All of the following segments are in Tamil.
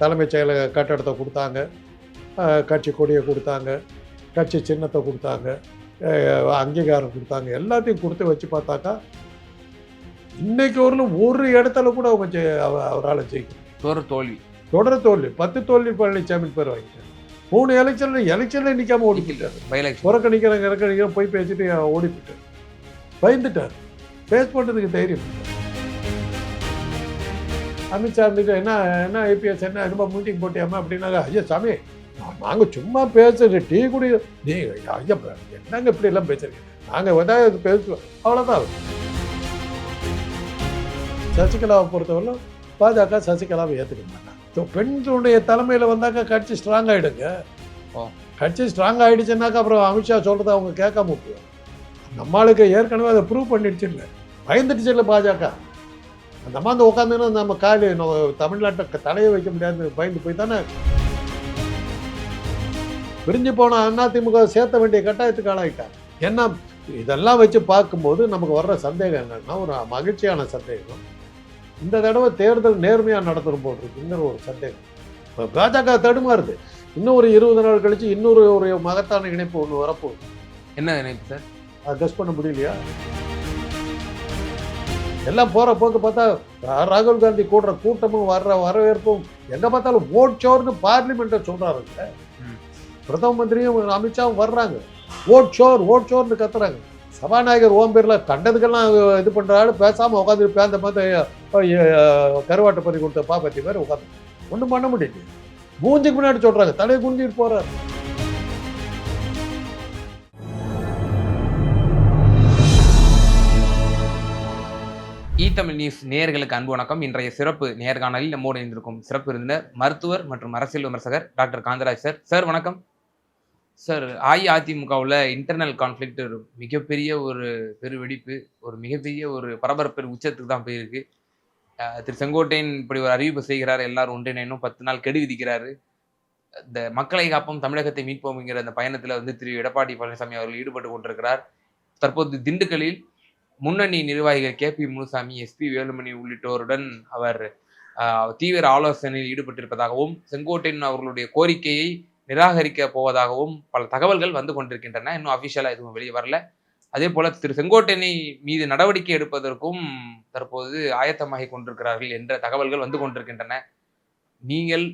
தலைமைச் செயலக கட்டடத்தை கொடுத்தாங்க. கட்சி கொடியை கொடுத்தாங்க. கட்சி சின்னத்தை கொடுத்தாங்க. அங்கீகாரம் கொடுத்தாங்க. எல்லாத்தையும் கொடுத்து வச்சு பார்த்தாக்கா இன்னைக்கு வரலும் ஒரு இடத்துல கூட அவங்க அவரால் ஜெயிக்க முடியல. தோறு தோல்வி. தொடர் தோல்வி. பத்து தோல்வி பழனிசாமி பேர் வாங்கிட்டார். மூணு எலெக்ஷன்ல எலெக்ஷன்ல நிக்காம ஓடி போயிட்டாரு. புறக்கணிக்கிறேன் இறக்கணிக்கிறேன் போய் பேசிட்டு ஓடி போயிட்டார். பயந்துட்டார். ஃபேஸ் பண்ணுறதுக்கு தைரியம். அமித்ஷா இருந்துட்டு என்ன என்ன ஐபிஎஸ் என்ன என்னமோ மீட்டிங் போட்டியாமா அப்படின்னாங்க ஐயா சாமி நாங்கள் சும்மா பேசுறது டீ குடி நீ ஐயா என்னங்க இப்படி எல்லாம் பேசுறீங்க? நாங்கள் வந்து பேசுவோம். அவ்வளோதான் சசிகலாவை பொறுத்தவரை பாஜக சசிகலாவை ஏற்றுக்க மாட்டாங்க. பெண்களுடைய தலைமையில் வந்தாக்கா கட்சி ஸ்ட்ராங் ஆகிடுங்க. கட்சி ஸ்ட்ராங் ஆகிடுச்சுன்னாக்கா அப்புறம் அமித்ஷா சொல்கிறத அவங்க கேட்காம விட்டுருவாங்க நம்மளுக்கு ஏற்கனவே அதை ப்ரூவ் பண்ணிடுச்சு இல்லை. பயந்துடுச்சு இல்லை பாஜக. அந்த அம்மா வந்து உட்காந்துன்னா நம்ம காலி நம்ம தமிழ்நாட்டை தலையை வைக்க முடியாது பயந்து போய் தானே? பிரிஞ்சு போன அதிமுக சேர்த்த வேண்டிய கட்டாயத்துக்கு ஆளாயிட்டாங்க. ஏன்னா இதெல்லாம் வச்சு பார்க்கும்போது நமக்கு வர்ற சந்தேகம் என்னன்னா ஒரு மகிழ்ச்சியான சந்தேகம். இந்த தடவை தேர்தல் நேர்மையாக நடத்தணும் போட்டிருக்குங்கிற ஒரு சந்தேகம். இப்போ பாஜக தடுமாறுது. இன்னும் ஒரு இருபது நாள் கழிச்சு இன்னொரு ஒரு மகத்தான இணைப்பு ஒன்று வரப்போகுது. என்ன நினைப்பு சார்? அதை கெஸ் பண்ண முடியலையா? எல்லாம் போற போக்கு பார்த்தா ராகுல் காந்தி கூடுற கூட்டமும் வர்ற வரவேற்பும் எங்க பார்த்தாலும் ஓட் ஷோர்னு பார்லிமெண்ட்டை சொல்றாருங்க ம். பிரதம மந்திரியும் அமித்ஷாவும் வர்றாங்க. ஓட் ஷோர் ஓட் ஷோர்னு கத்துறாங்க. சபாநாயகர் ஓம் பேர்ல கண்டதுக்கெல்லாம் இது பண்றாரு. பேசாம உட்காந்து பேந்த பார்த்து கருவாட்டை பறி கொடுத்த பாப்பத்தி மாதிரி உட்காந்து ஒன்றும் பண்ண முடியல மூஞ்சுக்கு முன்னாடி சொல்றாங்க. தலையை குந்திட்டு போறாரு. இ தமிழ் நியூஸ் நேயர்களுக்கு அன்பு வணக்கம். இன்றைய சிறப்பு நேர்காணலில் நம்மோடு இணைந்திருக்கும் சிறப்பு விருந்தினர் மருத்துவர் மற்றும் அரசியல் விமர்சகர் டாக்டர் காந்தராஜ் சார். சார் வணக்கம். சார் அஇஅதிமுகவில் இன்டர்னல் கான்ஃப்ளிக்ட் ஒரு மிகப்பெரிய ஒரு பெருவெடிப்பு ஒரு மிகப்பெரிய ஒரு பரபரப்பு உச்சத்துக்கு தான் போயிருக்கு. திரு செங்கோட்டையன் இப்படி ஒரு அறிவிப்பு செய்கிறார் எல்லாரும் ஒன்றிணைனும் பத்து நாள் கெடு விதிக்கிறாரு இந்த மக்களை காப்போம் தமிழகத்தை மீட்போம்ங்கிற அந்த பயணத்தில் வந்து திரு எடப்பாடி பழனிசாமி அவர்கள் ஈடுபட்டு கொண்டிருக்கிறார். தற்போது திண்டுக்கல்லில் முன்னணி நிர்வாகிகள் K P Munusamy SP Velumani உள்ளிட்டோருடன் அவர் தீவிர ஆலோசனையில் ஈடுபட்டிருப்பதாகவும் செங்கோட்டையன் அவர்களுடைய கோரிக்கையை நிராகரிக்க போவதாகவும் பல தகவல்கள் வந்து கொண்டிருக்கின்றன. இன்னும் அபிஷியலாக எதுவும் வெளியே வரல. அதே போல திரு செங்கோட்டையனை மீது நடவடிக்கை எடுப்பதற்கும் தற்போது ஆயத்தமாகி கொண்டிருக்கிறார்கள் என்ற தகவல்கள் வந்து கொண்டிருக்கின்றன. நீங்கள்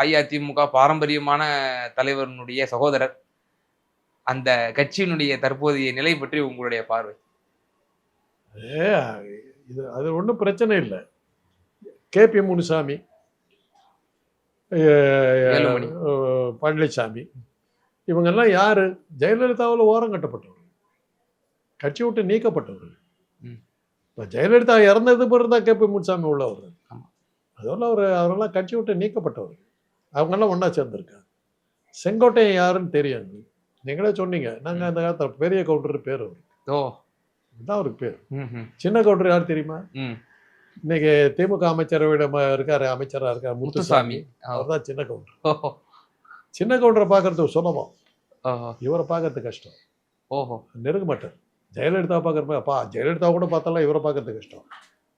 அஇஅதிமுக பாரம்பரியமான தலைவரினுடைய சகோதரர் அந்த கட்சியினுடைய தற்போதைய நிலை பற்றி உங்களுடைய பார்வை? ஏ இது அது ஒன்றும் பிரச்சனை இல்லை. கேபி முனுசாமி பழனிசாமி இவங்கெல்லாம் யாரு? ஜெயலலிதாவில் ஓரம் கட்டப்பட்டவர்கள் கட்சி விட்டு நீக்கப்பட்டவர்கள். இப்போ ஜெயலலிதா இறந்தது பிறகு தான் கேபி முனுசாமி உள்ளவர் ஆமா. அதெல்லாம் அவர் அவரெல்லாம் கட்சி விட்டு நீக்கப்பட்டவர்கள் அவங்கெல்லாம் ஒன்றா சேர்ந்துருக்காங்க. செங்கோட்டையன் யாருன்னு தெரியும் நீங்களே சொன்னீங்க. நாங்கள் அந்த காலத்தில் பெரிய கவுண்டர் பேர் அவர். ஓ இதுதான் அவருக்கு பேர். சின்ன கவுண்டர் யார் தெரியுமா? இன்னைக்கு திமுக அமைச்சரவையிடம் இருக்காரு அமைச்சரா இருக்காரு முத்துசாமி. அவர் தான் சின்ன கவுண்டர். சின்ன கவுண்டரை பார்க்கறது சுலபம். இவரை பார்க்கறது கஷ்டம். ஓஹோ. நெருங்க மாட்டார் ஜெயலலிதா பார்க்குறப்ப அப்பா ஜெயலலிதா கூட பார்த்தாலும் இவரை பார்க்கறது கஷ்டம்.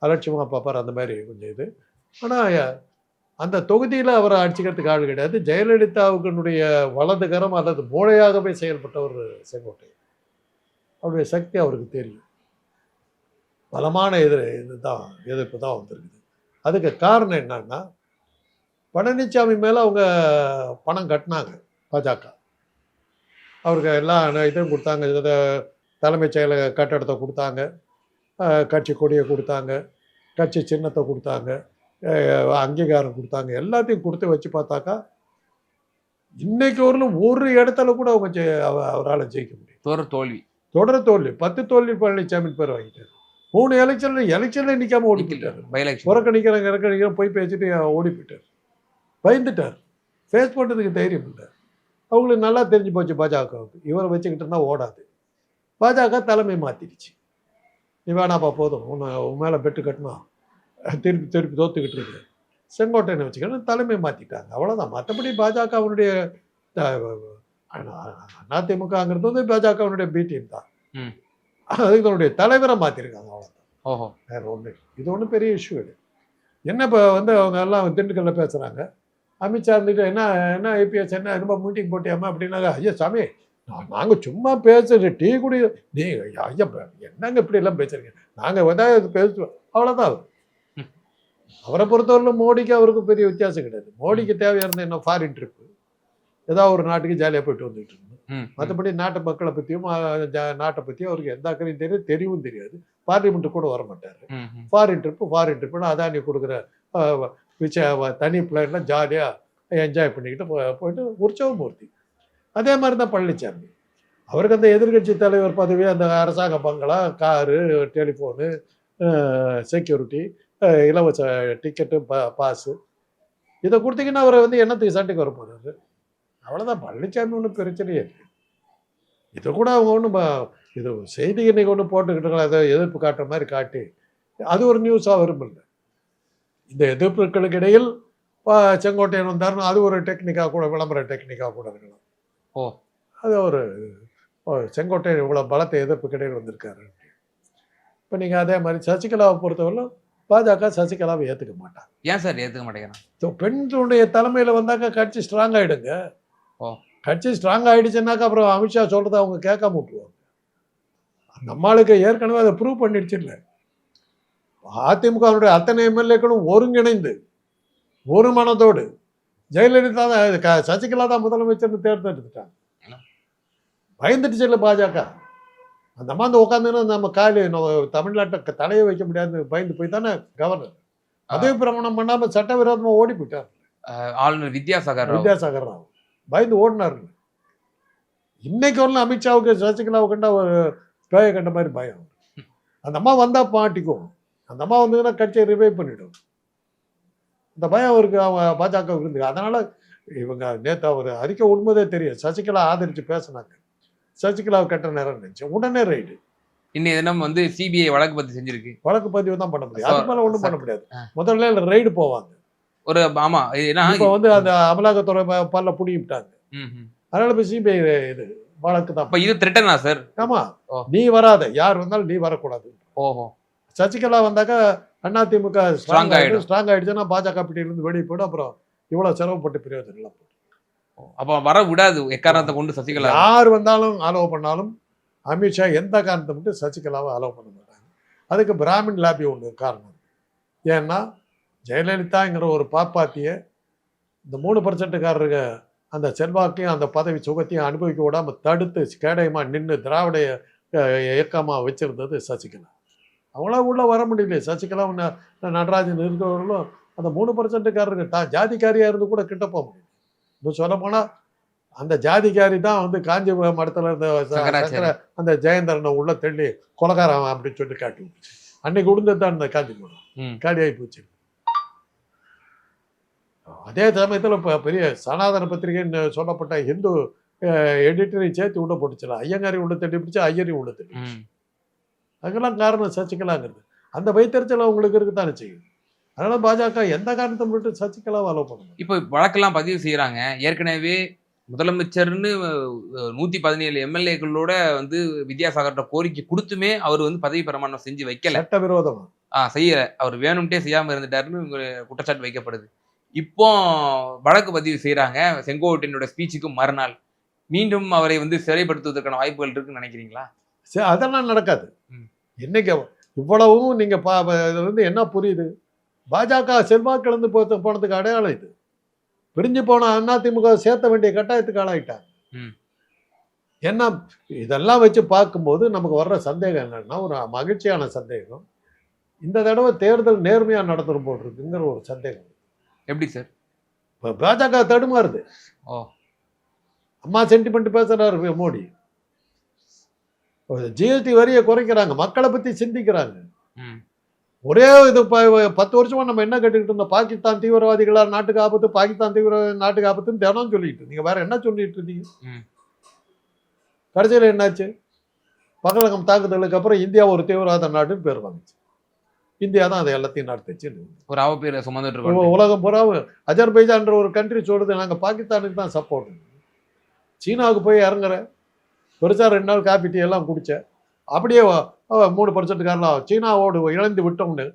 அலட்சியமாக பார்ப்பார் அந்த மாதிரி கொஞ்சம் இது. ஆனால் அந்த தொகுதியில் அவரை அடிச்சுக்கிறதுக்கு ஆள் கிடையாது. ஜெயலலிதாவுக்குனுடைய வலது கரம் அல்லது மூளையாகவே செயல்பட்டவர் செங்கோட்டை அவருடைய சக்தி அவருக்கு தெரியும். பலமான எதிர் இதுதான் எதிர்ப்பு தான் வந்திருக்குது. அதுக்கு காரணம் என்னன்னா பழனிசாமி மேலே அவங்க பணம் கட்டினாங்க பாஜக. அவருக்கு எல்லா இதுவும் கொடுத்தாங்க இதை தலைமைச் செயலக கட்டடத்தை கொடுத்தாங்க கட்சி கொடியை கொடுத்தாங்க கட்சி சின்னத்தை கொடுத்தாங்க அங்கீகாரம் கொடுத்தாங்க எல்லாத்தையும் கொடுத்து வச்சு பார்த்தாக்கா இன்னைக்கு வரலும் ஒரு இடத்துல கூட அவங்க அவரால் ஜெயிக்க முடியும் தோறு தோல்வி. தொடர் தோல்வி பத்து தோல்வி பழனிசாமி பேர் வாங்கிட்டார். மூணு எலெக்ஷன்ல எலெக்ஷன்ல நிக்காம ஓடி போயிட்டாரு பைலக்ஷன் புறக்கணிக்கிறாங்க இறக்கணிக்கிறோம் போய் பேசிட்டு ஓடி போயிட்டார் பயந்துட்டார் ஃபேஸ் பண்ணுறதுக்கு தைரியம் இல்லை அவங்களுக்கு நல்லா தெரிஞ்சு போச்சு பாஜகவுக்கு இவரை வச்சுக்கிட்டு இருந்தால் ஓடாது பாஜக தலைமை மாற்றிடுச்சு நீ வேணாப்பா போதும் உன்னை உன் மேலே பெட்டு கட்டணும் திருப்பி திருப்பி தோத்துக்கிட்டு இருக்கு செங்கோட்டையனை வச்சுக்கணும் தலைமை மாற்றிட்டாங்க அவ்வளோதான் மற்றபடி பாஜகவினுடைய அதிமுகங்கிறது வந்து பாஜகவினுடைய பி டீம் தான் தன்னுடைய தலைவரை மாற்றிருக்காங்க அவ்வளோ ஓஹோ. வேற ஒன்று இது ஒன்றும் பெரிய இஷ்யூ இல்லை. என்ன இப்போ வந்து அவங்க எல்லாம் திண்டுக்கல்ல பேசுகிறாங்க அமித்ஷா இருந்துட்டு என்ன என்ன ஐபிஎஸ் என்ன என்னமோ மீட்டிங் போட்டியாமா அப்படின்னாங்க. ஐயா சாமி நான் நாங்கள் சும்மா பேசுறது டீ குடி நீ ஐயா என்னங்க இப்படி எல்லாம் பேசுறீங்க? நாங்கள் வந்து பேசுவோம். அவ்வளோதான் அவர் ம். அவரை பொறுத்தவரையிலும் மோடிக்கு அவருக்கு பெரிய வித்தியாசம் கிடையாது. மோடிக்கு தேவையான என்ன ஃபாரின் ட்ரிப்பு ஏதாவது ஒரு நாட்டுக்கு ஜாலியாக போயிட்டு வந்துட்டு. மற்றபடி நாட்டு மக்களை பற்றியும் நாட்டை பற்றியும் அவருக்கு எந்த அக்கறையும் தெரியும் தெரியவும் தெரியாது. பார்லிமெண்ட்டு கூட வர மாட்டார். ஃபாரின் ட்ரிப்பு ஃபாரின் ட்ரிப்புன்னு அதானி கொடுக்குற விச்ச தனி பிளேனில் ஜாலியாக என்ஜாய் பண்ணிக்கிட்டு போயிட்டு உற்சவமூர்த்தி அதே மாதிரி தான் பழனிசாமி அவருக்கு அந்த எதிர்க்கட்சி தலைவர் பதவி அந்த அரசாங்க பங்களா காரு டெலிஃபோனு செக்யூரிட்டி இலவச டிக்கெட்டு பா பாஸு இதை கொடுத்தீங்கன்னா அவரை வந்து என்னத்துக்கு சண்டைக்கு வர போகிறாரு அவ்வளோதான் பழனிசாமி ஒன்றும் பிரச்சனையே இதை கூட அவங்க ஒன்றும் இது செய்தி இன்னைக்கு ஒன்று போட்டுக்கிட்டு அதை எதிர்ப்பு காட்டுற மாதிரி காட்டி. அது ஒரு நியூஸாக வரும் இந்த எதிர்ப்புகளுக்கு இடையில் செங்கோட்டையன் வந்தாருன்னு அது ஒரு டெக்னிக்காக கூட விளம்பர டெக்னிக்காக கூட இருக்கலாம். ஓ. அது ஒரு செங்கோட்டையன் இவ்வளோ பலத்தை எதிர்ப்புக்கு இடையில் வந்திருக்காரு இப்போ நீங்கள் அதே மாதிரி சசிகலாவை பொறுத்தவரையிலும் பாஜக சசிகலாவை ஏற்றுக்க மாட்டாங்க. ஏன் சார் ஏத்துக்க மாட்டேங்கிறான் ஸோ பெண்களுடைய தலைமையில் வந்தாக்க கட்சி ஸ்ட்ராங் ஆகிடுங்க. கட்சி ஸ்ட்ராங் ஆகிடுச்சுன்னாக்கா அப்புறம் அமித்ஷா சொல்கிறத அவங்க கேட்காம விட்டுருவாங்க. நம்மளுக்கு ஏற்கனவே அதை ப்ரூவ் பண்ணிடுச்சு இல்லை. அதிமுகவுடைய அத்தனை எம்எல்ஏக்களும் ஒருங்கிணைந்து ஒரு மனதோடு ஜெயலலிதா தான் சசிகலா தான் முதலமைச்சர்னு தேர்ந்தெடுத்துட்டாங்க பயந்துட்டுச்சு இல்லை பாஜக. அந்த அம்மா வந்து உட்காந்துன்னு நம்ம காலு நம்ம தமிழ்நாட்டை தலையை வைக்க முடியாது பயந்து போய் தானே கவர்னர் பதவி பிரமாணம் பண்ணாம சட்டவிரோதமா ஓடி போயிட்டார். ஆளுநர் வித்யாசாகர் ராவ். வித்யாசாகர் ராவ். பயந்து ஓடினாரு இன்னைக்கு வரலாம் அமித்ஷாவுக்கு சசிகலாவை கண்டா பேய கண்ட மாதிரி பயம். அந்த அம்மா வந்தா மாட்டிக்கும் அந்த அம்மா வந்ததுன்னா கட்சியை ரிவைவ் பண்ணிடும். அந்த பயம் அவருக்கு அவ- பாஜகவுக்கு இருந்து அதனால இவங்க நேத்து அவர் அறிக்கை உண்மைதே தெரியும். சசிகலா ஆதரிச்சு பேசினாங்க. சசிகலாவை கட்ட நேரம் நினைச்சு உடனே ரைடு இன்னைய தினம் வந்து சிபிஐ வழக்கு பதிவு செஞ்சிருக்கு? வழக்கு பதிவு தான் பண்ண முடியும். அது மேல ஒண்ணும் பண்ண முடியாது. முதல்ல ரைடு போவாங்க. ஒரு ஆமா ஏன்னா இப்போ வந்து அந்த அமலாக்கத்துறை பல்ல புடிங்கிட்டாங்க. அதனால இப்போ சிபிஐ இது வழக்கு தான். அப்ப இது த்ரெட்டனா சார்? ஆமா. நீ வராத யார் வந்தாலும் நீ வரக்கூடாது. ஓஹோ. சசிகலா வந்தாக்கா அதிமுக Strong ஸ்ட்ராங் ஆயிடும். ஆயிடும். ஸ்ட்ராங் ஆயிடுச்சுன்னா பாஜக பிடியிலிருந்து வெளியே போயிடும். அப்புறம் இவ்வளவு சிரமப்பட்டு பிரயோஜனம் இல்லை அப்ப வர விடாது. எக்காரணத்தை கொண்டு சசிகலா? யார் வந்தாலும் அலோவ் பண்ணாலும் அமித்ஷா எந்த காரணத்தை மட்டும் சசிகலாவை அலோவ் பண்ண மாட்டாங்க. அதுக்கு பிராமின் லாபி ஒன்று காரணம். ஏன்னா ஜெயலலிதாங்கிற ஒரு பாப்பாத்திய இந்த மூணு பர்சன்ட்டுக்காரருங்க அந்த செல்வாக்கையும் அந்த பதவி சுகத்தையும் அனுபவிக்க விடாம தடுத்து கேடயமா நின்று திராவிட அஹ், இயக்கமா வச்சிருந்தது சசிகலா. அவங்களா உள்ள வர முடியல சசிகலா நடராஜன் இருக்கிறவர்களும் அந்த மூணு பர்சன்ட்டுக்காரருக்கு தான் ஜாதிக்காரியா இருந்து கூட கிட்ட போக முடியல. இன்னும் சொல்ல போனா அந்த ஜாதிக்காரி தான் வந்து காஞ்சிபுரம் மடத்துல இருந்த அந்த ஜெயந்தரனை உள்ள தள்ளி கொலகாரன் அப்படின்னு சொல்லி காட்டி அன்னைக்கு உளுந்தது தான் இந்த காஞ்சிபுரம். ம். காலியாகி போச்சு. அதே சமயத்தில் இப்போ பெரிய சனாதன பத்திரிகைன்னு சொல்லப்பட்ட ஹிந்து எடிட்டரை சேர்த்து உள்ள போட்டுச்சுல ஐயங்காரி உள்ள தட்டி பிடிச்சு ஐயரையும் உள்ள தட்டி. அதுக்கெல்லாம் காரணம் சசிகலாங்கிறது. அந்த வைத்தறிச்சல் அவங்களுக்கு இருக்குதானே செய்யும் அதனால பாஜக எந்த காரணத்தை மட்டும் சசிகலாவை அலோவ் பண்ண இப்போ வழக்கெல்லாம் பதிவு செய்யறாங்க. ஏற்கனவே முதலமைச்சர்னு நூத்தி பதினேழு எம்எல்ஏக்களோட வந்து வித்யாசாகர்ட்ட கோரிக்கை கொடுத்துமே அவர் வந்து பதவி பிரமாணம் செஞ்சு வைக்கல. சட்டவிரோதமா? ஆ செய்யல. அவர் வேணும்ட்டே செய்யாம இருந்துட்டாருன்னு குற்றச்சாட்டு வைக்கப்படுது. இப்போ வழக்கு பதிவு செய்யறாங்க செங்கோட்டையனோட ஸ்பீச்சுக்கு மறுநாள். மீண்டும் அவரை வந்து சிறைப்படுத்துவதற்கான வாய்ப்புகள் இருக்குன்னு நினைக்கிறீங்களா? சரி அதெல்லாம் நடக்காது. ம். இன்னைக்கு இவ்வளவும் நீங்க பா பா- இதுல இருந்து என்ன புரியுது? பாஜக செல்வாக்கு இழந்து போ போனதுக்கு அடையாளம் இது. பிரிஞ்சு போன அதிமுக சேர்த்த வேண்டிய கட்டாயத்துக்கு ஆளாயிட்டாங்க. ம். என்ன இதெல்லாம் வச்சு பார்க்கும்போது நமக்கு வர்ற சந்தேகம் என்னன்னா ஒரு மகிழ்ச்சியான சந்தேகம். இந்த தடவை தேர்தல் நேர்மையா நடந்துரும் போல் இருக்குங்கிற ஒரு சந்தேகம். எப்படி சார்? இப்போ பாஜக தடுமாறுது. ஓ. அம்மா சென்டிமெண்ட் பேசுறாரு மோடி. ஜிஎஸ்டி வரியை குறைக்கிறாங்க. மக்களை பத்தி சிந்திக்கிறாங்க. ஒரே இது பத்து வருஷமா நம்ம என்ன கேட்டுக்கிட்டு இருந்தோம்? பாகிஸ்தான் தீவிரவாதிகளா நாட்டுக்கு ஆபத்து பாகிஸ்தான் தீவிர நாட்டுக்கு ஆபத்துன்னு தினம் சொல்லிட்டு. இருந்தீங்க வேற என்ன சொல்லிட்டு இருந்தீங்க. கடைசியில் என்னாச்சு? பகலகம் தாக்குதலுக்கு அப்புறம் இந்தியா ஒரு தீவிரவாத நாடுன்னு பேர் வந்துச்சு இந்தியா தான் அதை எல்லாத்தையும் நடத்துச்சு ஒரு அவ பேரை சுமந்துட்டு உலகம் பூரா அஜர்பைஜான்ற ஒரு கண்ட்ரி சொல்லுது நாங்கள் பாகிஸ்தானுக்கு தான் சப்போர்ட் சீனாவுக்கு போய் இறங்குறேன் பெருசா ரெண்டு நாள் காப்பி டீ எல்லாம் குடித்தேன் அப்படியே மூணு பர்சன்ட்காரலாம் சீனாவோடு இழந்து விட்டோம்னு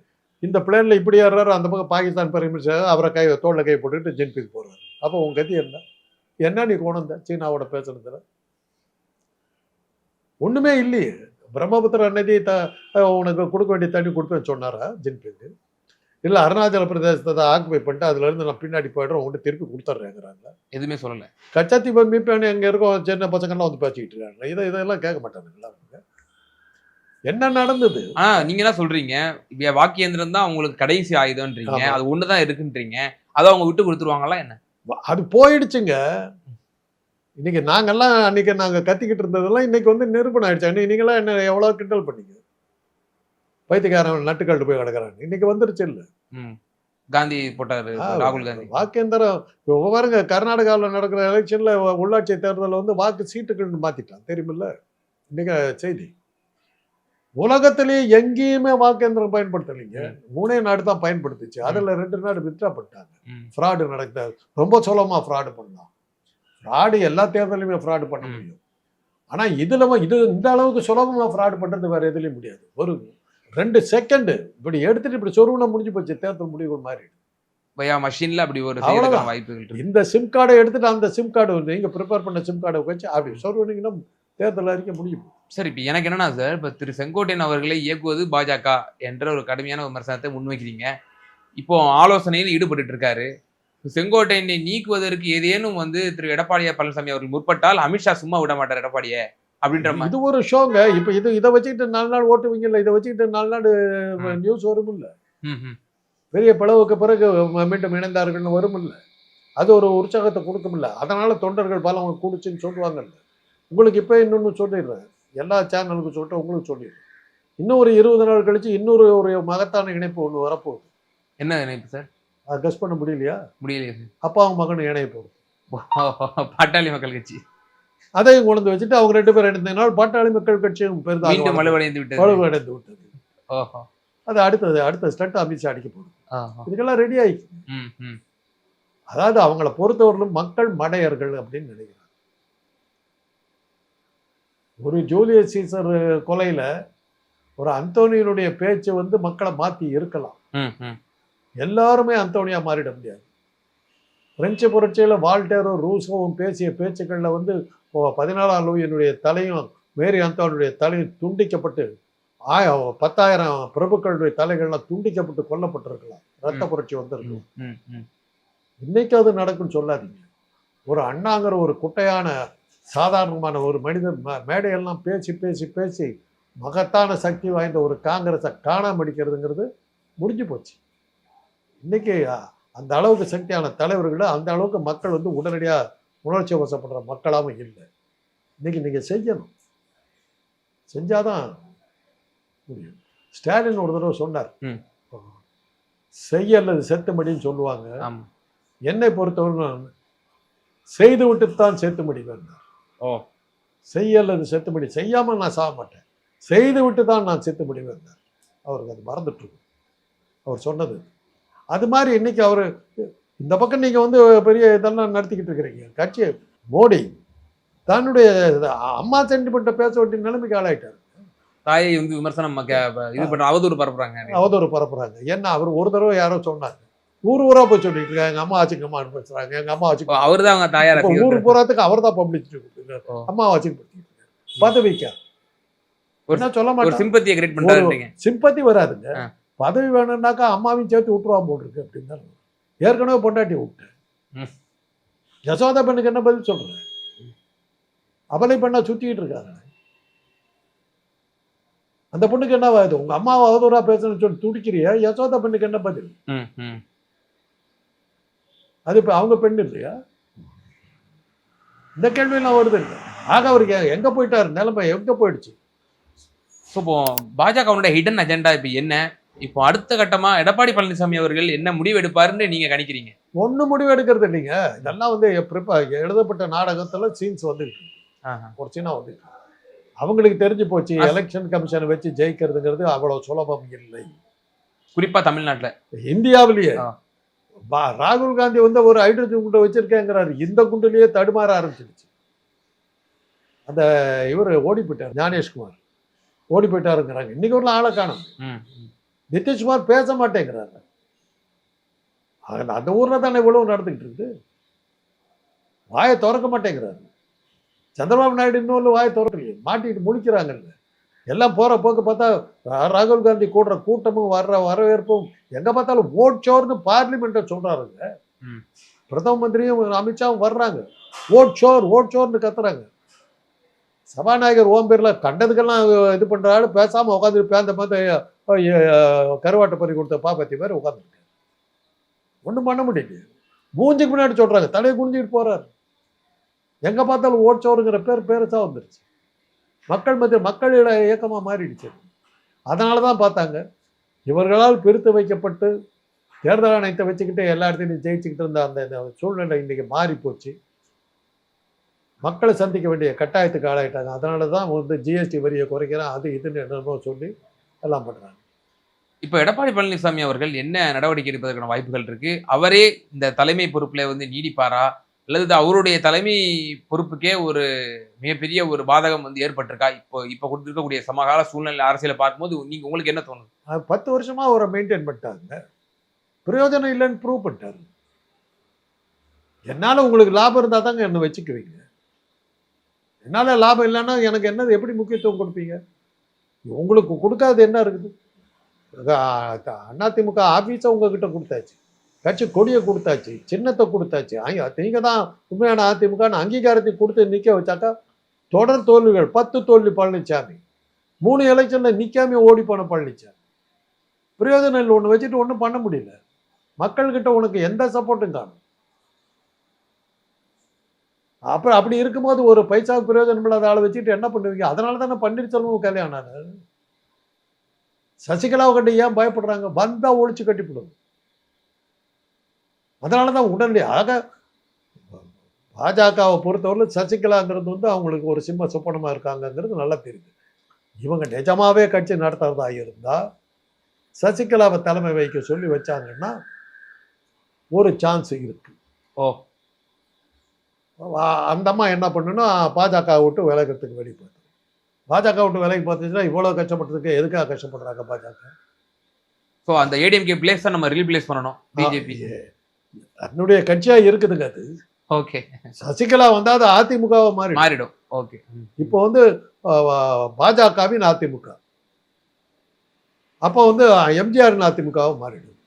இந்த பிளேன்ல இப்படி ஏறாரு அந்த பக்கம் பாகிஸ்தான் பிரைம் அவரை கை தோளில் கை போட்டுக்கிட்டு ஜென்பிக்கு போறாரு. அப்போ உன் கதி என்ன? என்ன நீ கொண்டு சீனாவோட பேசுனதுல? ஒண்ணுமே இல்லையே. பிரம்மபுத்திரா நதி த உனக்கு கொடுக்க வேண்டிய தண்ணி கொடுப்பேன்னு சொன்னாரா? ஜின்பிங்கு இல்லை அருணாச்சல பிரதேசத்தை ஆக்குபை பண்ணிட்டு அதுல இருந்து நான் பின்னாடி போயிடுறேன் உன்ட்டு திருப்பி கொடுத்துட்றேங்கிறாங்க. எதுவுமே சொல்லல. கச்சாத்தி மீட்பானு எங்க இருக்கோம் சின்ன பசங்கள்லாம் வந்து பேசிக்கிட்டு இருக்காங்க. இதை இதெல்லாம் கேட்க மாட்டானுங்களா அவங்க என்ன நடந்தது? ஆனா நீங்க என்ன சொல்றீங்க? வாக்கியந்திரம் தான் உங்களுக்கு கடைசி ஆயுதம்ன்றீங்க. அது ஒண்ணுதான் இருக்குன்றீங்க. அதை அவங்க விட்டு கொடுத்துருவாங்களா என்ன? அது போயிடுச்சுங்க. இன்னைக்கு நாங்கெல்லாம் அன்னைக்கு நாங்க கத்திக்கிட்டு இருந்ததெல்லாம் இன்னைக்கு வந்து நிரூபணம் ஆயிடுச்சு. அன்னைக்கு நீங்களாம் என்ன எவ்வளவு கிண்டல் பண்ணீங்க? பைத்தியக்காரன் நட்டுக்கட்டு போய் கிடக்குறாங்க இன்னைக்கு வந்துருச்சு இல்ல. காந்தி போட்டாரு ராகுல் காந்தி. வாக்கேந்திரம் இப்போ பாருங்க கர்நாடகாவில் நடக்கிற எலெக்ஷன்ல உள்ளாட்சி தேர்தலில் வந்து வாக்கு சீட்டுகள் மாத்திட்டான். தெரியுமில்ல? இன்னைக்கு செய்தி. உலகத்திலேயே எங்கேயுமே வாக்கேந்திரம் பயன்படுத்தலைங்க. மூணே நாடு தான் பயன்படுத்துச்சு. அதுல ரெண்டு நாடு வித்ரா பண்ணிட்டாங்க. ஃப்ராடு நடக்குது. ரொம்ப சுலபமா ஃப்ராடு பண்ணலாம். ஃப்ராடு எல்லா தேர்தலையுமே ஃப்ராடு பண்ண. முடியும். ஆனா இதுல இது இந்த அளவுக்கு சுலபமா ஃப்ராடு பண்றது வேற எதுலயும் முடியாது. ஒரு ரெண்டு செகண்ட் இப்படி எடுத்துட்டு இப்படி சொருவுனா முடிஞ்சு போச்சு தேர்தல் முடிவு மாதிரி பையா மஷின்ல அப்படி ஒரு வாய்ப்புகள் இந்த சிம் கார்டை எடுத்துட்டு அந்த சிம் கார்டு நீங்க ப்ரிப்பேர் பண்ண சிம் கார்டை வச்சு அப்படி சொருவுனீங்கன்னா தேர்தல் அறிக்கை முடியும். சரி இப்ப எனக்கு என்னன்னா சார் இப்ப திரு செங்கோட்டையன் அவர்களை இயக்குவது பாஜக என்ற ஒரு கடுமையான விமர்சனத்தை முன்வைக்கிறீங்க. இப்போ ஆலோசனையில் ஈடுபட்டு இருக்காரு. செங்கோட்டையனை நீக்குவதற்கு ஏதேனும் வந்து திரு எடப்பாடி பழனிசாமி அவர்கள் முற்பட்டால் அமித்ஷா சும்மா விட மாட்டார் எடப்பாடியை அப்படின்ற இது ஒரு ஷோங்க. இப்ப இது இதை வச்சுக்கிட்டு நாலு நாள் ஓட்டுவீங்கல்ல இதை வச்சுக்கிட்டு நாலு நாள். நியூஸ் வரும் இல்ல. பெரிய பிளவுக்கு பிறகு மீண்டும் இணைந்தார்கள்னு வரும் இல்ல அது ஒரு உற்சாகத்தை கொடுக்கும்ல அதனால தொண்டர்கள் பலம் கூடுச்சுன்னு சொல்லுவாங்கல்ல. உங்களுக்கு இப்போ இன்னொன்னு சொல்லிடுறேன். எல்லா சேனலுக்கும் சொல்லிட்டு உங்களுக்கு சொல்லிடுறேன். இன்னும் ஒரு இருபது நாள் கழிச்சு இன்னொரு ஒரு மகத்தான இணைப்பு ஒன்று வரப்போகுது. என்ன நினைப்பு சார் கஸ் பண்ண முடியலையா? முடியலையே அப்பாவும் மகனும் இணைய போகுது பாட்டாளி மக்கள் கட்சி. அதையும் கொண்டு வச்சுட்டு அவங்க ரெண்டு பேரும் இணைந்தனால் பாட்டாளி மக்கள் கட்சியும் பெரிதாக வலுவடைந்து விட்டது. வலுவடைந்து விட்டது. அது அடுத்தது அடுத்த ஸ்டண்ட் அமித்ஷா அடிக்க போகுது. ஆஹா. இதுக்கெல்லாம் ரெடி ஆயிடுச்சு. அதாவது அவங்கள பொறுத்தவரையிலும் மக்கள் மடையர்கள் அப்படின்னு நினைக்கிறாங்க. ஒரு ஜூலியஸ் சீசர் கொலையில ஒரு அந்தோனியனுடைய பேச்சு வந்து மக்களை மாத்தி இருக்கலாம். எல்லாருமே அந்தோனியா மாறிட முடியாது. பிரெஞ்சு புரட்சியில வால்டேரும் ரூசோவும் பேசிய பேச்சுக்கள்ல வந்து பதினாலாம் லூயினுடைய தலையும் மேரி அந்தோனுடைய தலையும் துண்டிக்கப்பட்டு ஆய பத்தாயிரம் பிரபுக்களுடைய தலைகள்லாம் துண்டிக்கப்பட்டு கொல்லப்பட்டிருக்கலாம். ரத்த. புரட்சி வந்திருக்கலாம் ம். இன்னைக்கு அது நடக்கும்னு சொல்லாதீங்க. ஒரு அண்ணாங்கிற ஒரு குட்டையான சாதாரணமான ஒரு மனிதன் மேடையெல்லாம் பேசி பேசி பேசி மகத்தான சக்தி வாய்ந்த ஒரு காங்கிரஸை காணாம அடிக்கிறதுங்கிறது முடிஞ்சு போச்சு. இன்னைக்கு அ, அந்த அளவுக்கு சக்தியான தலைவர்களை அந்த அளவுக்கு மக்கள் வந்து உடனடியா உணர்ச்சி வசப்படுற மக்களாகவும் இல்லை. இன்னைக்கு நீங்க செய்யணும். செஞ்சாதான் முடியும். ஸ்டாலின் ஒரு தடவை சொன்னார். ம். செய்ய அல்லது செத்துமடின்னு சொல்லுவாங்க. என்னை பொறுத்தவரை செய்து விட்டுத்தான் செத்துமடி வேண்டாம். ஓ. செய்ய அல்லது செத்துமடி செய்யாம நான் சாக மாட்டேன். செய்து விட்டு தான் நான் செத்துமடி வேண்டாம். அவருக்கு அது மறந்துட்டு இருக்கும் அவர் சொன்னது அது மாதிரி இன்னைக்கு அவர் இந்த பக்கம் நீங்க வந்து பெரிய இதெல்லாம் நடத்திக்கிட்டு இருக்கிறீங்க. கட்சி மோடி தன்னுடைய அம்மா சென்டிமெண்ட்டை பேச வேண்டிய நிலைமைக்கு ஆளாயிட்டார். தாயை வந்து விமர்சனம் இது பண்ற அவதூறு பரப்புறாங்க. அவதூறு பரப்புறாங்க. ஏன்னா அவர் ஒரு தடவை யாரோ சொன்னாங்க ஊர் ஊரா போய் சொல்லிட்டு இருக்காங்க. எங்க அம்மா ஆச்சுக்கம்மான்னு பேசுறாங்க எங்க அம்மா ஆச்சு அவர் தான் அவங்க தாயார். ஊர் பூராத்துக்கு அவர் தான் பப்ளிசிட்டி. அம்மா வச்சுக்கிட்டு பதவிக்கா ஒரு- சொல்ல மாட்டேன்? சிம்பத்தியை கிரியேட் பண்றாருன்றீங்க சிம்பத்தி வராதுங்க. பதவி வேணும்னாக்கா அம்மாவையும் சேர்த்து விட்டுருவான் போட்டிருக்கு அப்படின்னு ஏற்கனவே பொண்டாட்டி விட்டேன். ம். யசோதா பெண்ணுக்கு என்ன பதில் சொல்றேன் அவளை பெண்ணா சுத்திக்கிட்டு இருக்காங்க. அந்த பொண்ணுக்கு என்ன ஆகுது உங்க அம்மாவை அவதூறா பேசணும்னு சொல்லி துடிக்கிறிய யசோதா பெண்ணுக்கு என்ன பதில்? ம், ம். அது இப்ப அவங்க பெண் இல்லையா? இந்த கேள்வியெல்லாம் வருது இல்லை. ஆக அவருக்கு எங்க போயிட்டாரு? நிலைமை எங்க போயிடுச்சு? So, இப்போ பாஜகவுடைய ஹிடன் அஜெண்டா இப்ப என்ன? இப்போ அடுத்த கட்டமா எடப்பாடி பழனிசாமி அவர்கள் என்ன முடிவு எடுப்பாருன்னு நீங்க கணிக்கிறீங்க? ஒண்ணு முடிவு எடுக்கிறது இல்லைங்க. இதெல்லாம் வந்து எழுதப்பட்ட நாடகத்துல சீன்ஸ். ஆஹா. ஒரு சீனா இருக்கு. அவங்களுக்கு தெரிஞ்சு போச்சு எலெக்ஷன் கமிஷனை வச்சு ஜெயிக்கிறதுங்கிறது அவ்வளவு சுலபம் இல்லை. குறிப்பா தமிழ்நாட்டுல. இந்தியாவிலேயே. ராகுல் காந்தி வந்து ஒரு ஹைட்ரஜன் குண்டை வச்சிருக்கேங்கிறாரு. இந்த குண்டுலயே தடுமாற ஆரம்பிச்சிடுச்சு அந்த இவர் ஓடி போயிட்டார் ஞானேஷ்குமார். ஓடி போயிட்டாருங்கிறாங்க. இன்னைக்கு ஒரு ஆளை காணும். நிதிஷ்குமார் பேச மாட்டேங்கிறாரு அந்த- அந்த ஊர்ல தானே இவ்வளவு நடந்துக்கிட்டு இருக்குது? வாயை திறக்க மாட்டேங்கிறாரு. சந்திரபாபு நாயுடு இன்னொரு வாயை திறக்கலையே மாட்டிட்டு முழிக்கிறாங்கல்ல. எல்லாம் போற போக்கு பார்த்தா ராகுல் காந்தி கூடுற கூட்டமும் வர்ற வரவேற்பும் எங்க பார்த்தாலும் ஓட் ஷோர்னு பார்லிமெண்ட்டை சொல்றாருங்க. ம். பிரதம மந்திரியும் அமித்ஷாவும் வர்றாங்க. ஓட் ஷோர்னு கத்துறாங்க. சபாநாயகர் ஓம் பிர்லா கண்டதுக்கெல்லாம் இது பண்றாரு பேசாம உட்காந்து பேந்த பார்த்து கருவாட்டை பறி கொடுத்த பாப்பத்தி பேர் உட்காந்துருக்கு ஒன்றும் பண்ண முடியல மூஞ்சுக்கு முன்னாடி சொல்கிறாங்க தலையை குனிஞ்சிட்டு போகிறாரு எங்கே பார்த்தாலும் ஓட்சோருங்கிற பேர் பேரசாக வந்துருச்சு. மக்கள் மத்திய மக்கள் இயக்கமாக மாறிடுச்சு. அதனால தான் பார்த்தாங்க இவர்களால் பிரித்து வைக்கப்பட்டு தேர்தல் ஆணையத்தை வச்சுக்கிட்டு எல்லா இடத்துலையும் ஜெயிச்சுக்கிட்டு இருந்த அந்த சூழ்நிலை இன்றைக்கி மாறி போச்சு மக்களை சந்திக்க வேண்டிய கட்டாயத்துக்கு ஆளாயிட்டாங்க. அதனால தான் வந்து ஜிஎஸ்டி வரியை குறைக்கிறேன் அது இதுன்னு என்னமோ சொல்லி எல்லாம் பண்றாங்க. இப்போ எடப்பாடி பழனிசாமி அவர்கள் என்ன நடவடிக்கை எடுப்பதற்கான வாய்ப்புகள் இருக்கு? அவரே இந்த தலைமை பொறுப்புல வந்து நீடிப்பாரா? அல்லது அவருடைய தலைமை பொறுப்புக்கே ஒரு மிகப்பெரிய ஒரு பாதகம் வந்து ஏற்பட்டிருக்கா? இப்போ இப்போ கொடுத்துருக்கக்கூடிய சமகால சூழ்நிலை அரசியலை பார்க்கும்போது நீங்க உங்களுக்கு என்ன தோணுது? அது பத்து வருஷமா அவரை மெயின்டைன் பண்ணிட்டாங்க. பிரயோஜனம் இல்லைன்னு ப்ரூவ் பண்ணிட்டாரு. என்னால உங்களுக்கு லாபம் இருந்தா தாங்க என்ன வச்சுக்குவீங்க. என்னால லாபம் இல்லைன்னா எனக்கு என்னது எப்படி முக்கியத்துவம் கொடுப்பீங்க? உங்களுக்கு கொடுக்காது என்ன இருக்குது? அதிமுக ஆஃபீஸை உங்ககிட்ட கொடுத்தாச்சு. கட்சி கொடியை கொடுத்தாச்சு சின்னத்தை கொடுத்தாச்சு. நீங்கள் தான் உண்மையான அதிமுகன்னு அங்கீகாரத்தை கொடுத்து நிற்க வச்சாக்கா தொடர் தோல்விகள் பத்து தோல்வி பழனிசாமி மூணு எலெக்ஷனில் நிக்காம ஓடி போன பழனிசாமி பிரயோஜனம் இல்லை ஒன்று வச்சுட்டு ஒன்றும் பண்ண முடியல. மக்கள்கிட்ட உனக்கு எந்த சப்போர்ட்டும் காணும்? அப்புறம் அப்படி இருக்கும்போது ஒரு பைசா பிரயோஜனம் இல்லாத ஆளை வச்சுட்டு என்ன பண்ணுவீங்க? அதனால தானே பன்னீர்செல்வம் கல்யாணம் ஆனார். சசிகலாவை கண்டு ஏன் பயப்படுறாங்க? வந்தால் ஒழிச்சு கட்டிவிடும் அதனால தான் உடனடியாக பாஜகவை பொறுத்தவரையில் சசிகலாங்கிறது வந்து அவங்களுக்கு ஒரு சிம்ம சொப்பனமாக இருக்காங்கங்கிறது நல்லா தெரியுது. இவங்க நிஜமாகவே கட்சி நடத்துறதா இருந்தால் சசிகலாவை தலைமை வைக்க சொல்லி வச்சாங்கன்னா ஒரு சான்ஸ் இருக்குது ஓ. அந்த அம்மா என்ன பண்ணுன்னா பாஜக விட்டு விலகிறதுக்கு வெளியே பார்த்து பாஜக விட்டு விலகி பார்த்துச்சுன்னா இவ்வளோ கஷ்டப்பட்டதுக்கு எதுக்காக கஷ்டப்படுறாங்க பாஜக? ஸோ அந்த ஏடிஎம்கே பிளேஸ் தான் நம்ம ரீப்ளேஸ் பண்ணணும் பிஜேபி தன்னுடைய கட்சியா இருக்குதுங்க அது. ஓகே சசிகலா வந்தா அது அதிமுகவை மாறி மாறிடும். ஓகே இப்போ வந்து பாஜகவின் அதிமுக. அப்போ வந்து எம்ஜிஆரின் அதிமுகவும் மாறிடும்.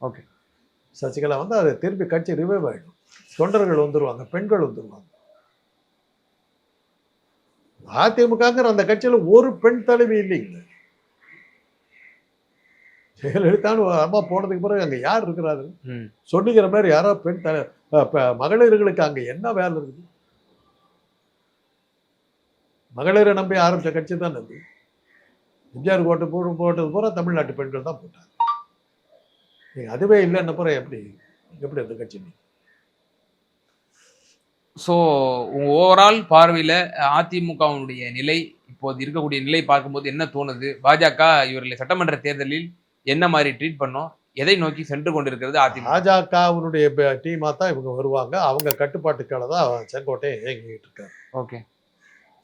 ஓகே சசிகலா வந்து அது திருப்பி கட்சி ரிவைவ் ஆயிடும். தொண்டர்கள் வந்துருவாங்க பெண்கள் வந்துருவாங்க. அதிமுகங்கிற அந்த கட்சியில ஒரு பெண் தலைவி இல்லைங்க ஜெயலலிதான்னு அம்மா போனதுக்கு பிறகு அங்க யார் இருக்கிறாரு? சொல்லிக்கிற மாதிரி யாரோ பெண் தலை மகளிர்களுக்கு அங்க என்ன வேலை இருக்குது? மகளிரை நம்பி ஆரம்பிச்ச கட்சி தான் அது. எம்ஜிஆர் ஓட்டு போட்டு போட்டது பூரா தமிழ்நாட்டு பெண்கள் தான் போட்டாங்க. நீங்க அதுவே இல்லைன்னு பிறகு எப்படி எப்படி அந்த கட்சி நீ ஸோ ஓவரால் பார்வையில் அதிமுகவினுடைய நிலை இப்போது இருக்கக்கூடிய நிலை பார்க்கும்போது என்ன தோணுது? பாஜக இவர்களை சட்டமன்ற தேர்தலில் என்ன மாதிரி ட்ரீட் பண்ணோம்? எதை நோக்கி சென்று கொண்டிருக்கிறது அதிமுக? பாஜகவினுடைய டீமா தான் இவங்க வருவாங்க. அவங்க கட்டுப்பாட்டுக்கால தான் செங்கோட்டையை இயங்கிட்டு இருக்காரு. ஓகே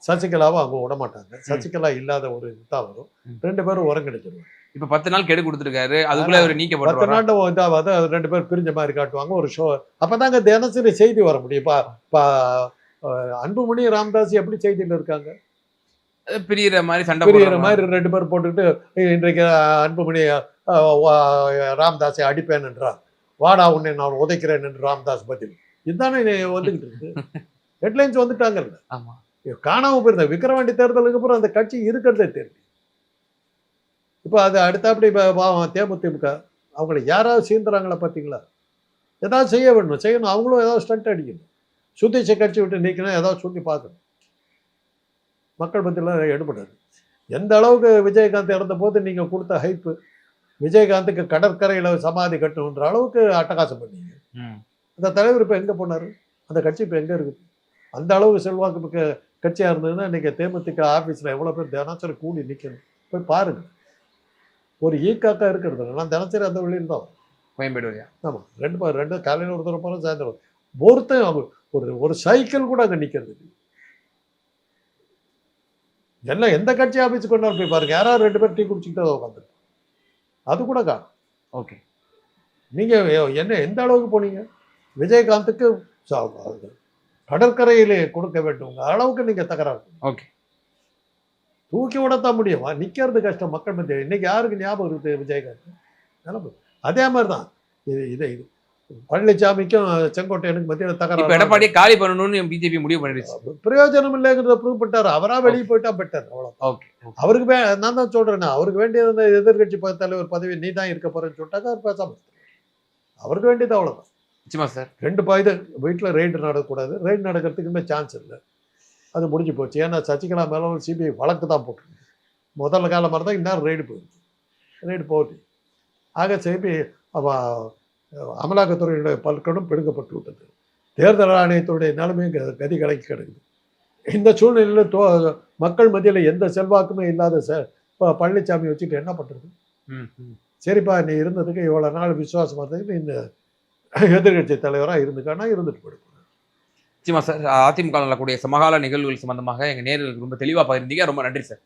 சசிகலாவை அவங்க விட மாட்டாங்க சசிகலா இல்லாத ஒரு இதுதான் வரும். ரெண்டு பேரும் உரங்கடிச்சிருவாங்க இப்ப பத்து நாள் கெடு கொடுத்துருக்காரு. அதுக்குள்ள இவர் பத்து நீக்கப்பட்டு நாள்ல இதாவது அது ரெண்டு பேர் பிரிஞ்ச மாதிரி காட்டுவாங்க. ஒரு ஷோ அப்பதாங்க தினசரி செய்தி வர முடியும். இப்ப அன்புமணி ராமதாஸ் எப்படி செய்தியில இருக்காங்க? பிரியிற மாதிரி சண்டை பிரியற மாதிரி ரெண்டு பேர் போட்டுக்கிட்டு இன்றைக்கு அன்புமணி ராமதாஸை அடிப்பேன் என்றார். வாடா உன்னை நான் உதைக்கிறேன் என்று ராமதாஸ் பதில். இதுதானே இது வந்துகிட்டு இருக்கு. ஹெட்லைன்ஸ் வந்துட்டாங்கல்ல. ஆமா. காணாம போயிருந்த விக்கிரவாண்டி தேர்தலுக்கு அப்புறம் அந்த கட்சி இருக்கிறதே தெரியல. இப்போ அது அடுத்தாப்படி பா- பாவம் தேமுதிமுக அவங்கள யாராவது சீந்துறாங்களா பார்த்தீங்களா ஏதாவது செய்ய வேணும் செய்யணும். அவங்களும் ஏதாவது ஸ்டண்ட் அடிக்கணும். சுத்தீச்சை கட்சி விட்டு நீக்கணும் ஏதாவது சொல்லி பார்க்கணும். மக்கள் பற்றிலாம் எடுபடாது எந்த அளவுக்கு விஜயகாந்த் இறந்த போது நீங்கள் கொடுத்த ஹைப்பு விஜயகாந்துக்கு கடற்கரையில் சமாதி கட்டணுன்ற அளவுக்கு அட்டகாசம் பண்ணீங்க. அந்த தலைவர் இப்போ எங்கே போனார்? அந்த கட்சி இப்போ எங்கே இருக்குது? அந்த அளவுக்கு செல்வாக்கு மிக்க கட்சியாக இருந்ததுன்னா இன்றைக்கி தேமுதிக ஆஃபீஸில் எவ்வளோ பேர் தினசரி கூடி நிற்கணும் போய் பாருங்க. ஒரு ஈக்காக்கா இருக்கிறது. நான் தினசரி அந்த வழியில் தான் கோயம்பேடு ஆமாம் ரெண்டு பேர் ரெண்டு காலையில் ஒரு தடவை போகிறோம் சாயந்தரம் ஒரு- ஒருத்தன் அவங்க ஒரு ஒரு சைக்கிள் கூட அங்கே நிற்கிறது. எல்லாம் எந்த கட்சி ஆஃபீஸுக்கு கொண்டாலும் போய் பாருங்க. யாராவது ரெண்டு பேர் டீ குடிச்சிக்கிட்டு உட்காந்துருக்கு அது கூட காணும். ஓகே. நீங்கள் என்ன எந்த அளவுக்கு போனீங்க? விஜயகாந்துக்கு அது கடற்கரையிலே கொடுக்க வேண்டும் அளவுக்கு நீங்கள் தகராறு ஓகே தூக்கி விடத்தான் முடியும்? நிற்கிறது கஷ்டம் மக்கள் மத்தியில். இன்னைக்கு யாருக்கு ஞாபகம் இருக்குது விஜயகாந்த்? நினைப்பு அதே மாதிரி தான் இது இதை இது. பழனிசாமிக்கும் செங்கோட்டையனுக்கு மத்தியில் தகராறு எடப்பாடியை காலி பண்ணணும்னு பிஜேபி முடிவு பண்ணிடுச்சு. பிரயோஜனம் இல்லைங்கிறத ப்ரூவ் பண்ணிட்டாரு? அவரா வெளியே போயிட்டா பெட்டர் அவ்வளோ ஓகே அவருக்கு வே நான் தான் சொல்றேன் அவருக்கு வேண்டியது அந்த எதிர்கட்சி தலைவர் பதவி நீ தான் இருக்க போறேன்னு சொல்லிட்டாக்க அவர் பேசாம இருப்பாரு. அவருக்கு வேண்டியது அவ்வளவுதான். நிச்சயமா சார். ரெண்டு பா இது வீட்டில் ரெய்டு நடக்கக்கூடாது. ரெய்டு நடக்கிறதுக்குமே சான்ஸ் இல்லை. அது முடிஞ்சு போச்சு. ஏன்னா சசிகலா மேலே சிபிஐ வழக்கு தான் போட்டிருக்கு. முதல்ல காலம் மாதிரி தான் இன்னும் ரெய்டு போயிருக்கு ரெய்டு போகுது ஆக சிபிஐ அவ அமலாக்கத்துறையுடைய பல்கடும் பிடுங்கப்பட்டு விட்டது. தேர்தல் ஆணையத்துடைய நிலைமையும் கதி கலக்கி கிடக்குது. இந்த சூழ்நிலையில் தோ மக்கள் மத்தியில் எந்த செல்வாக்குமே இல்லாத ச இப்போ பழனிசாமி வச்சுட்டு என்ன பண்ணுறது. சரிப்பா நீ இருந்ததுக்கு இவ்வளோ நாள் விசுவாசமாக இருந்ததுக்கு இந்த எதிர்கட்சி தலைவராக இருந்துக்கானா இருந்துட்டு போயிடும் நிச்சயமா சார். அதிமுக கூடிய சமகால நிகழ்வுகள் சம்பந்தமாக எங்கள் நேரில் ரொம்ப தெளிவாக பகிர்ந்தீங்க. ரொம்ப நன்றி சார்.